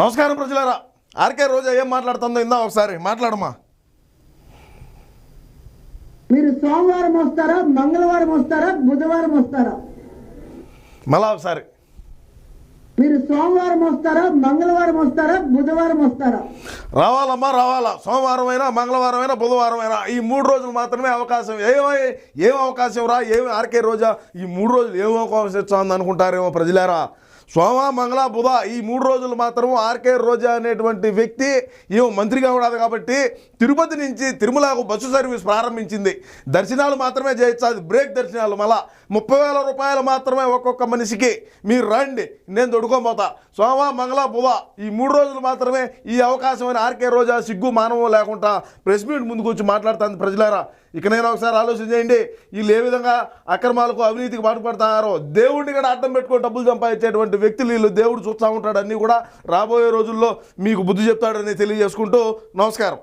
నమస్కారం ప్రజలారా. ఆర్కే రోజా ఏం మాట్లాడుతుందో ఇందా ఒకసారి మాట్లాడమ్మా. మీరు సోమవారం వస్తారా మంగళవారం వస్తారా బుధవారం వస్తారా? మళ్ళా ఒకసారి. మీరు సోమవారం వస్తారా మంగళవారం వస్తారా బుధవారం వస్తారా? రావాలమ్మా రావాలా. సోమవారం అయినా మంగళవారం అయినా బుధవారం అయినా ఈ మూడు రోజులు మాత్రమే అవకాశం. ఏమై ఏం అవకాశం రా? ఏమి ఆర్కే రోజా ఈ మూడు రోజులు ఏం అవకాశం ఇస్తుంది అనుకుంటారేమో ప్రజలారా? సోమ మంగళ బుధ ఈ మూడు రోజులు మాత్రం ఆర్కే రోజా అనేటువంటి వ్యక్తి ఏమో మంత్రిగా ఉండదు కాబట్టి తిరుపతి నుంచి తిరుమలకు బస్సు సర్వీస్ ప్రారంభించింది. దర్శనాలు మాత్రమే చేయొచ్చు అది బ్రేక్ దర్శనాలు మళ్ళా ముప్పై వేల రూపాయలు మాత్రమే ఒక్కొక్క మనిషికి. మీరు రండి నేను దొడుకోబోతా సోమ మంగళ బుధ ఈ మూడు రోజులు మాత్రమే ఈ అవకాశమైన ఆర్కే రోజా సిగ్గు మానవం లేకుండా ప్రెస్ మీట్ ముందుకు వచ్చి మాట్లాడుతుంది ప్రజలారా. ఇక నేను ఒకసారి ఆలోచన చేయండి. వీళ్ళు ఏ విధంగా అక్రమాలకు అవినీతికి పాటుపడతారో. దేవుడిని కూడా అడ్డం పెట్టుకొని డబ్బులు సంపాదించేటువంటి వ్యక్తులు వీళ్ళు దేవుడు చూస్తూ ఉంటాడు. అన్నీ కూడా రాబోయే రోజుల్లో మీకు బుద్ధి చెప్తాడని తెలియజేసుకుంటూ నమస్కారం.